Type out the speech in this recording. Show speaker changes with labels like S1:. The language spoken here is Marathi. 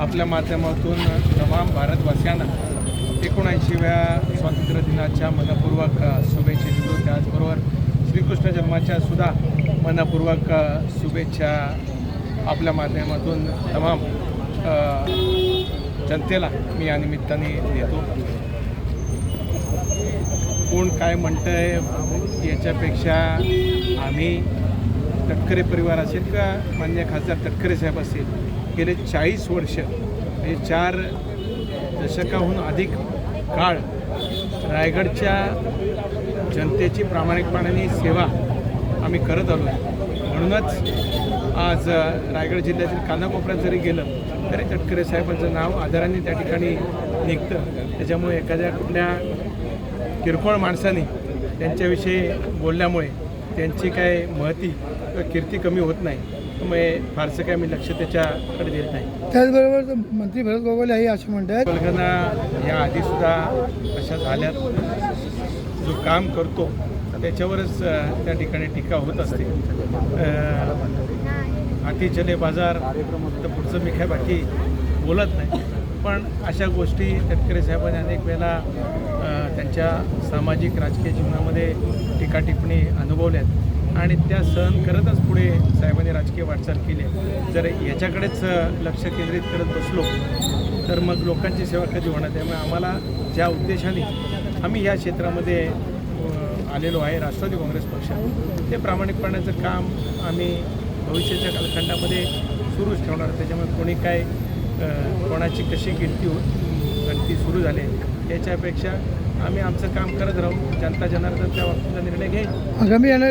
S1: आपल्या माध्यमातून तमाम भारतवासियांना एकोणऐंशीव्या स्वातंत्र्य दिनाच्या मनपूर्वक शुभेच्छा देतो. त्याचबरोबर श्रीकृष्ण जन्माच्या सुद्धा मनपूर्वक शुभेच्छा आपल्या माध्यमातून तमाम जनतेला मी या निमित्ताने देतो. कोण काय म्हणतंय याच्यापेक्षा आम्ही तटकरे परिवार असेल का मान्य खासदार तटकरे साहेब असतील गेले चाळीस वर्ष हे चार दशकाहून अधिक काळ रायगडच्या जनतेची प्रामाणिकपणाने सेवा आम्ही करत आलो आहे. म्हणूनच आज रायगड जिल्ह्यातील कानाकोपऱ्यात जरी गेलं तरी तटकरे साहेबांचं नाव आदराने त्या ठिकाणी निघतं. त्याच्यामुळे एखाद्या कुठल्या किरकोळ माणसाने त्यांच्याविषयी बोलल्यामुळे त्यांची काय महती किंवा कीर्ती कमी होत नाही त्यामुळे फारसं काय मी लक्ष त्याच्याकडे देत नाही.
S2: त्याचबरोबर मंत्री भरत गोगावले हे असे म्हणतात
S1: कल्पना या आधीसुद्धा अशा झाल्यात. जो काम करतो त्याच्यावरच त्या ठिकाणी टीका होत असते. अ, हाती चले बाजार तर पुढचं मी काय बाकी बोलत नाही. पण अशा गोष्टी तटकरे साहेबांनी अनेक वेळेला त्यांच्या सामाजिक राजकीय जीवनामध्ये टीका टिप्पणी अनुभवल्यात. आणि त्या सहन करतच पुढे साहेबांनी राजकीय वाटचाल केली. जर याच्याकडेच लक्ष केंद्रित करत बसलो तर मग लोकांची सेवा कधी होणार? त्यामुळे आम्हाला ज्या उद्देशाने आम्ही या क्षेत्रामध्ये आलेलो आहे राष्ट्रवादी काँग्रेस पक्ष ते प्रामाणिकपणाचं काम आम्ही भविष्याच्या कालखंडामध्ये सुरूच ठेवणार. त्याच्यामुळे कोणी काय कोणाची कशी गिनती आणि ती सुरू झाली याच्यापेक्षा आम्ही आमचं काम करत राहू जनता जनार्दन त्या बाबतीचा निर्णय घेईल.
S2: आगामी येणाऱ्या